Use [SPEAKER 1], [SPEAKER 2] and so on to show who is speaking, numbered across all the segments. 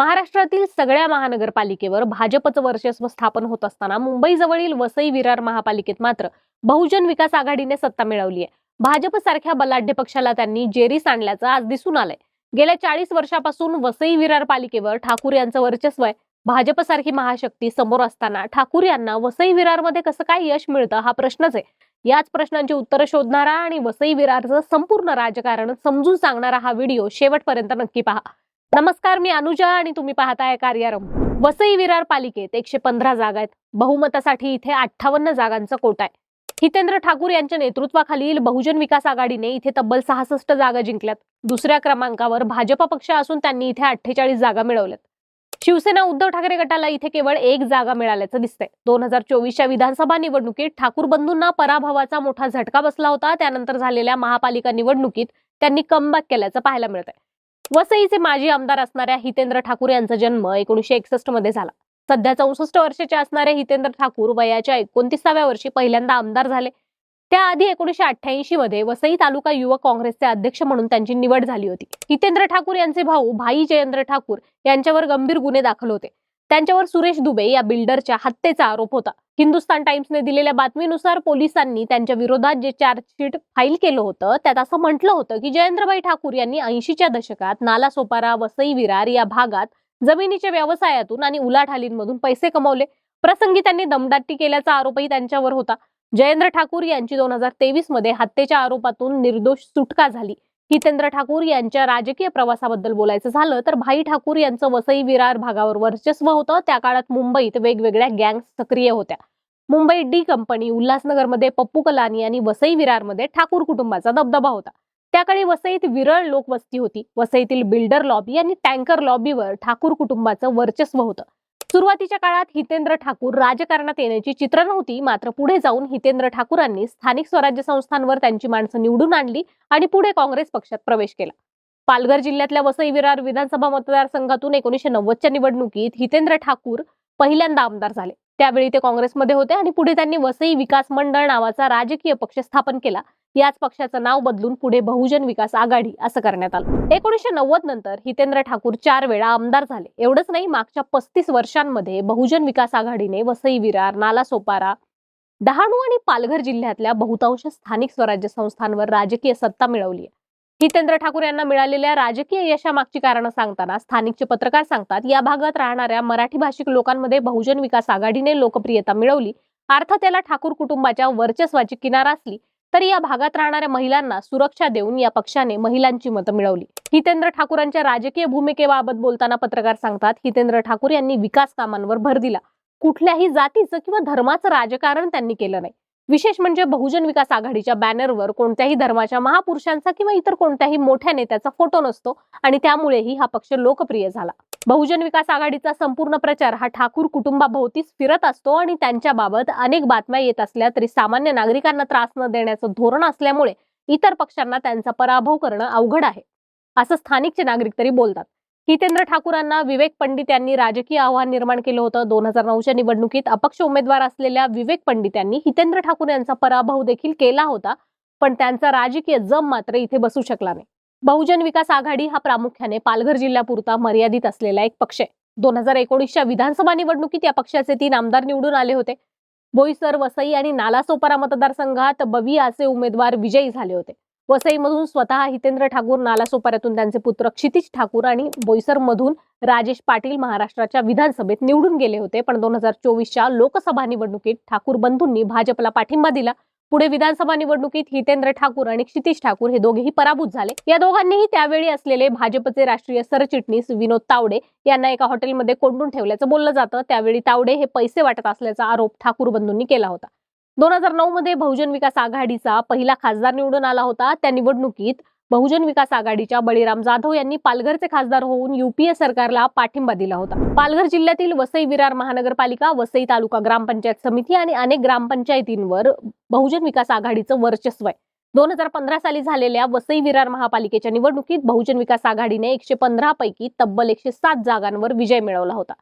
[SPEAKER 1] महाराष्ट्रातील सगळ्या महानगरपालिकेवर भाजपचं वर्चस्व स्थापन होत असताना मुंबईजवळील वसई विरार महापालिकेत मात्र बहुजन विकास आघाडीने सत्ता मिळवली आहे भाजप सारख्या बलाढ्य पक्षाला त्यांनी जेरीस आणल्याचं आज दिसून आलंय. गेल्या चाळीस वर्षापासून वसई विरार पालिकेवर ठाकूर यांचं वर्चस्व आहे. भाजपसारखी महाशक्ती समोर असताना ठाकूर यांना वसई विरारमध्ये कसं काय यश मिळतं हा प्रश्नच आहे. याच प्रश्नांची उत्तरं शोधणारा आणि वसई विरारचं संपूर्ण राजकारण समजून सांगणारा हा व्हिडिओ शेवटपर्यंत नक्की पहा. नमस्कार मी अनुजा आणि तुम्ही पाहताय कार्यारंभ वसई विरार पालिकेत एकशे पंधरा जागा आहेत. बहुमतासाठी इथे अठ्ठावन्न जागांचा कोटा आहे. हितेंद्र ठाकूर यांच्या नेतृत्वाखालील बहुजन विकास आघाडीने इथे तब्बल सहासष्ट जागा जिंकल्यात. दुसऱ्या क्रमांकावर भाजप पक्ष असून त्यांनी इथे अठ्ठेचाळीस जागा मिळवल्यात. शिवसेना उद्धव ठाकरे गटाला इथे केवळ एक जागा मिळाल्याचं दिसतंय. दोन हजार चोवीसच्या विधानसभा निवडणुकीत ठाकूर बंधूंना पराभवाचा मोठा झटका बसला होता. त्यानंतर झालेल्या महापालिका निवडणुकीत त्यांनी कमबॅक केल्याचं पाहायला मिळतंय. वसईचे माजी आमदार असणाऱ्या हितेंद्र ठाकूर यांचा जन्म एकोणीशे एकसष्टमध्ये झाला. सध्या चौसष्ट वर्षाचे असणारे हितेंद्र ठाकूर वयाच्या एकोणतीसाव्या वर्षी पहिल्यांदा आमदार झाले. त्याआधी एकोणीशे अठ्ठ्याऐंशी मध्ये वसई तालुका युवक काँग्रेसचे अध्यक्ष म्हणून त्यांची निवड झाली होती. हितेंद्र ठाकूर यांचे भाऊ भाई जयेंद्र ठाकूर यांच्यावर गंभीर गुन्हे दाखल होते. त्यांच्यावर सुरेश दुबे या बिल्डरच्या हत्येचा आरोप होता. हिंदुस्तान टाइम्सने दिलेल्या बातमीनुसार पोलिसांनी त्यांच्या विरोधात जे चार्जशीट फाईल केलं होतं त्यात असं म्हटलं होतं की जयेंद्रभाई ठाकूर यांनी ऐंशीच्या दशकात नालासोपारा वसई विरार या भागात जमिनीच्या व्यवसायातून आणि उलाढालींमधून पैसे कमवले. प्रसंगी त्यांनी दमदाटी केल्याचा आरोपही त्यांच्यावर होता. जयेंद्र ठाकूर यांची दोन हजार तेवीसमध्ये हत्येच्या आरोपातून निर्दोष सुटका झाली. हितेंद्र ठाकूर यांच्या राजकीय प्रवासाबद्दल बोलायचं झालं तर भाई ठाकूर यांचं वसई विरार भागावर वर्चस्व होतं. त्या काळात मुंबईत वेगवेगळ्या गँग सक्रिय होत्या. मुंबई डी कंपनी उल्हासनगरमध्ये पप्पू कलानी आणि वसई विरारमध्ये ठाकूर कुटुंबाचा दबदबा होता. त्याकडे वसईत विरळ लोकवस्ती होती. वसईतील बिल्डर लॉबी आणि टँकर लॉबीवर ठाकूर कुटुंबाचं वर्चस्व होतं. सुरुवातीच्या काळात हितेंद्र ठाकूर राजकारणात येण्याची चित्र नव्हती मात्र पुढे जाऊन हितेंद्र ठाकूरांनी स्थानिक स्वराज्य संस्थांवर त्यांची माणसं निवडून आणली आणि पुढे काँग्रेस पक्षात प्रवेश केला. पालघर जिल्ह्यातल्या वसई विरार विधानसभा मतदारसंघातून एकोणीशे नव्वदच्या निवडणुकीत हितेंद्र ठाकूर पहिल्यांदा आमदार झाले. त्यावेळी ते काँग्रेसमध्ये होते आणि पुढे त्यांनी वसई विकास मंडळ नावाचा राजकीय पक्ष स्थापन केला. याच पक्षाचं नाव बदलून पुढे बहुजन विकास आघाडी असं करण्यात आलं. एकोणीशे नव्वद नंतर हितेंद्र ठाकूर चार वेळा आमदार झाले. एवढंच नाही मागच्या पस्तीस वर्षांमध्ये बहुजन विकास आघाडीने वसई विरार नालासोपारा डहाणू आणि पालघर जिल्ह्यातल्या बहुतांश स्थानिक स्वराज्य संस्थांवर राजकीय सत्ता मिळवली आहे. हितेंद्र ठाकूर यांना मिळालेल्या राजकीय यशामागची कारणं सांगताना स्थानिकचे पत्रकार सांगतात या भागात राहणाऱ्या मराठी भाषिक लोकांमध्ये बहुजन विकास आघाडीने लोकप्रियता मिळवली. अर्थात त्याला ठाकूर कुटुंबाच्या वर्चस्वाची किनार असली तर या भागात राहणाऱ्या महिलांना सुरक्षा देऊन या पक्षाने महिलांची मतं मिळवली. हितेंद्र ठाकूरांच्या राजकीय भूमिकेबाबत बोलताना पत्रकार सांगतात हितेंद्र ठाकूर यांनी विकास कामांवर भर दिला. कुठल्याही जातीचं किंवा धर्माचं राजकारण त्यांनी केलं नाही. विशेष म्हणजे बहुजन विकास आघाडीच्या बॅनरवर कोणत्याही धर्माच्या महापुरुषांचा किंवा इतर कोणत्याही मोठ्या नेत्याचा फोटो नसतो आणि त्यामुळेही हा पक्ष लोकप्रिय झाला. बहुजन विकास आघाडीचा संपूर्ण प्रचार हा ठाकूर कुटुंबाभोवतीच फिरत असतो आणि त्यांच्याबाबत अनेक बातम्या येत असल्या तरी सामान्य नागरिकांना त्रास न देण्याचं धोरण असल्यामुळे इतर पक्षांना त्यांचा पराभव करणं अवघड आहे. असं स्थानिकचे नागरिक तरी बोलतात. हितेंद्र ठाकूरांना विवेक पंडित यांनी राजकीय आव्हान निर्माण केलं होतं. दोन हजार नऊच्या निवडणुकीत अपक्ष उमेदवार असलेल्या विवेक पंडित यांनी हितेंद्र ठाकूर यांचा पराभव देखील केला होता. पण त्यांचा राजकीय जम मात्र इथे बसू शकला नाही. बहुजन विकास आघाडी हा प्रामुख्याने पालघर जिल्ह्यापुरता मर्यादित असलेला एक पक्ष आहे. दोन हजार एकोणीसच्या विधानसभा निवडणुकीत या पक्षाचे तीन आमदार निवडून आले होते. बोईसर वसई आणि नालासोपारा मतदारसंघात बवियाचे उमेदवार विजयी झाले होते. वसईमधून स्वतः हितेंद्र ठाकूर नालासोपाऱ्यातून त्यांचे पुत्र क्षितिज ठाकूर आणि बोईसरमधून राजेश पाटील महाराष्ट्राच्या विधानसभेत निवडून गेले होते. पण दोन हजार चोवीसच्या लोकसभा निवडणुकीत ठाकूर बंधूंनी भाजपला पाठिंबा दिला. पुढे विधानसभा निवडणुकीत हितेंद्र ठाकूर आणि क्षितिज ठाकूर हे दोघेही पराभूत झाले. या दोघांनीही त्यावेळी असलेले भाजपचे राष्ट्रीय सरचिटणीस विनोद तावडे यांना एका हॉटेलमध्ये कोंडून ठेवल्याचं बोललं जातं. त्यावेळी तावडे हे पैसे वाटत असल्याचा आरोप ठाकूर बंधूंनी केला होता. दोन हजार नऊ मध्ये बहुजन विकास आघाडीचा पहिला खासदार निवडून आला होता. त्या निवडणुकीत बहुजन विकास आघाडीच्या बळीराम जाधव यांनी पालघरचे खासदार होऊन युपीए सरकारला पाठिंबा दिला होता. पालघर जिल्ह्यातील वसई विरार महानगरपालिका वसई तालुका ग्रामपंचायत समिती आणि अनेक ग्रामपंचायतींवर बहुजन विकास आघाडीचं वर्चस्व आहे. दोन हजार पंधरा साली झालेल्या वसई विरार महापालिकेच्या निवडणुकीत बहुजन विकास आघाडीने एकशे पंधरा पैकी तब्बल एकशे सात जागांवर विजय मिळवला होता.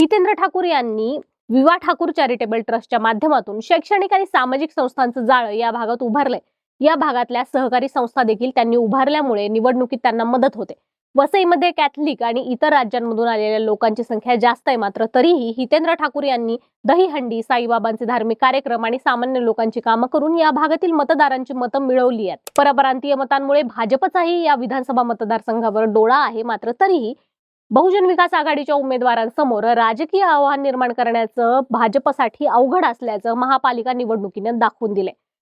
[SPEAKER 1] हितेंद्र ठाकूर यांनी विवा ठाकूर चॅरिटेबल ट्रस्टच्या माध्यमातून शैक्षणिक आणि सामाजिक संस्थांचं जाळं या भागात उभारलंय. या भागातल्या सहकारी संस्था देखील त्यांनी उभारल्यामुळे निवडणुकीत त्यांना मदत होते. वसईमध्ये कॅथलिक आणि इतर राज्यांमधून आलेल्या लोकांची संख्या जास्त आहे मात्र तरीही हितेंद्र ठाकूर यांनी दहीहंडी साईबाबांचे धार्मिक कार्यक्रम आणि सामान्य लोकांची कामं करून या भागातील मतदारांची मतं मिळवली आहेत. परप्रांतीय मतांमुळे भाजपचाही या विधानसभा मतदारसंघावर डोळा आहे मात्र तरीही बहुजन विकास आघाडीच्या उमेदवारांसमोर राजकीय आव्हान निर्माण करण्याचं भाजपसाठी अवघड असल्याचं महापालिका निवडणुकीनं दाखवून दिलंय.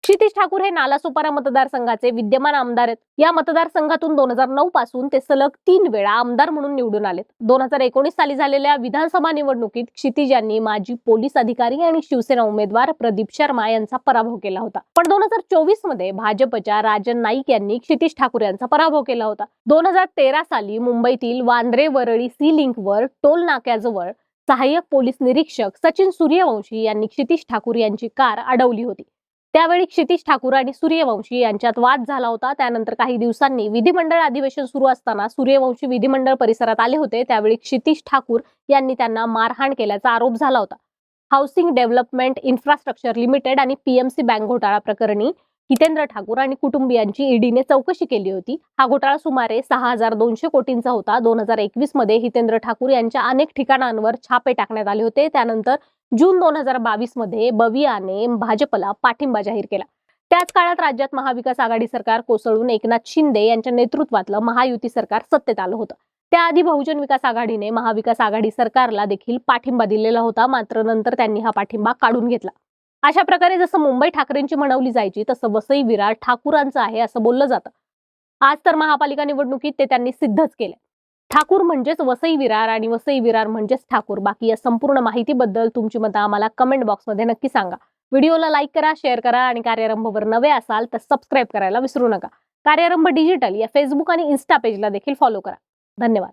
[SPEAKER 1] क्षितिश ठाकूर हे नालासोपारा मतदारसंघाचे विद्यमान आमदार आहेत. या मतदारसंघातून दोन हजार नऊ पासून ते सलग तीन वेळा आमदार म्हणून निवडून आलेत. दोन हजार एकोणीस साली झालेल्या विधानसभा निवडणुकीत क्षितिज यांनी माजी पोलीस अधिकारी आणि शिवसेना उमेदवार प्रदीप शर्मा यांचा पराभव केला होता. पण दोन हजार चोवीसमध्ये भाजपच्या राजन नाईक यांनी क्षितिश ठाकूर यांचा पराभव केला होता. दोन हजार तेरा साली मुंबईतील वांद्रे वरळी सी लिंकवर टोल नाक्याजवळ सहाय्यक पोलीस निरीक्षक सचिन सूर्यवंशी यांनी क्षितिश ठाकूर यांची कार अडवली होती. त्यावेळी क्षितिश ठाकूर आणि सूर्यवंशी यांच्यात वाद झाला होता. त्यानंतर काही दिवसांनी विधिमंडळ अधिवेशन सुरू असताना सूर्यवंशी विधिमंडळ परिसरात आले होते. त्यावेळी क्षितिश ठाकूर यांनी त्यांना मारहाण केल्याचा आरोप झाला होता. हाऊसिंग डेव्हलपमेंट इन्फ्रास्ट्रक्चर लिमिटेड आणि पीएमसी बँक घोटाळा प्रकरणी हितेंद्र ठाकूर आणि कुटुंबियांची ईडीने चौकशी केली होती. हा घोटाळा सुमारे सहा हजार दोनशे कोटींचा होता. दोन हजार एकवीसमध्ये हितेंद्र ठाकूर यांच्या अनेक ठिकाणांवर छापे टाकण्यात आले होते. त्यानंतर जून दोन हजार बावीसमध्ये बवियाने भाजपला पाठिंबा जाहीर केला. त्याच काळात राज्यात महाविकास आघाडी सरकार कोसळून एकनाथ शिंदे यांच्या नेतृत्वातलं महायुती सरकार सत्तेत आलं होतं. त्याआधी बहुजन विकास आघाडीने महाविकास आघाडी सरकारला देखील पाठिंबा दिलेला होता मात्र नंतर त्यांनी हा पाठिंबा काढून घेतला. अशा प्रकारे जसं मुंबई ठाकरेंची म्हणवली जायची तसं वसई विरार ठाकूरांचं आहे असं बोललं जातं. आज तर महापालिका निवडणुकीत ते त्यांनी सिद्धच केलं ठाकूर म्हणजेच वसई विरार आणि वसई विरार म्हणजेच ठाकूर. बाकी या संपूर्ण माहितीबद्दल तुमची मतं आम्हाला कमेंट बॉक्समध्ये नक्की सांगा. व्हिडिओला लाईक करा शेअर करा आणि कार्यारंभवर नवे असाल तर सबस्क्राईब करायला विसरू नका. कार्यारंभ डिजिटल या फेसबुक आणि इन्स्टा पेजला देखील फॉलो करा. धन्यवाद.